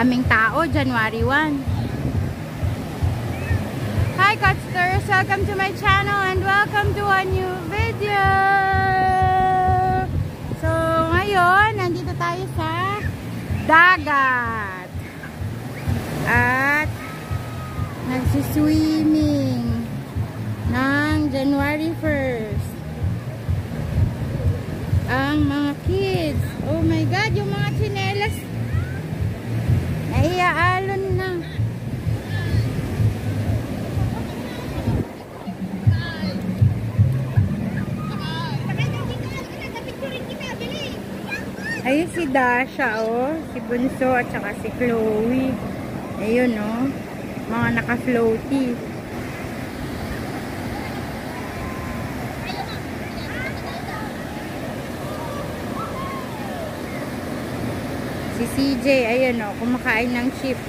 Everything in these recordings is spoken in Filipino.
Daming tao, January 1. Hi Codsters! Welcome to my channel and welcome to a new video! So, ngayon, nandito tayo sa dagat. At nagsiswimming Naiaalon na. Ayun si Dasha, oh. Si Bunso at saka si Chloe. Ayun, oh. Mga naka-floaty. Si CJ, ayun o, kumakain ng chips.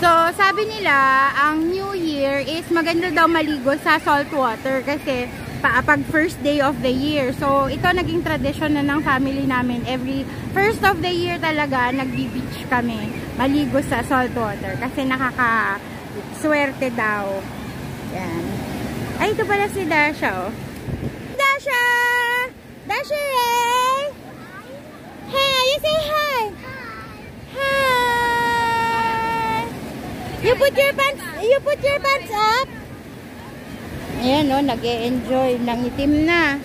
So, sabi nila, ang New Year is maganda daw maligo sa salt water kasi pa, pag first day of the year. So, ito naging tradition na ng family namin. Every first of the year talaga, nagbi-beach kami. Maligo sa salt water kasi nakaka-swerte daw. Yan. Ay, ito pala si Dasha, oh. Dasha! Dasha Ray! Hi! You say hi! Hi! You put your pants, you put your pants up? Ayan o, oh, nag-e-enjoy. Nangitim na.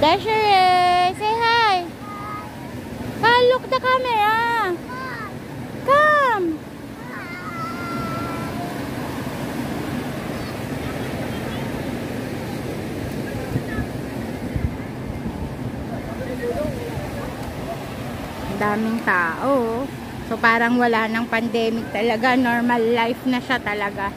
Desiree, say hi. Hi, look the camera. Come. Daming tao. So parang wala ng pandemic talaga. Normal life na siya talaga.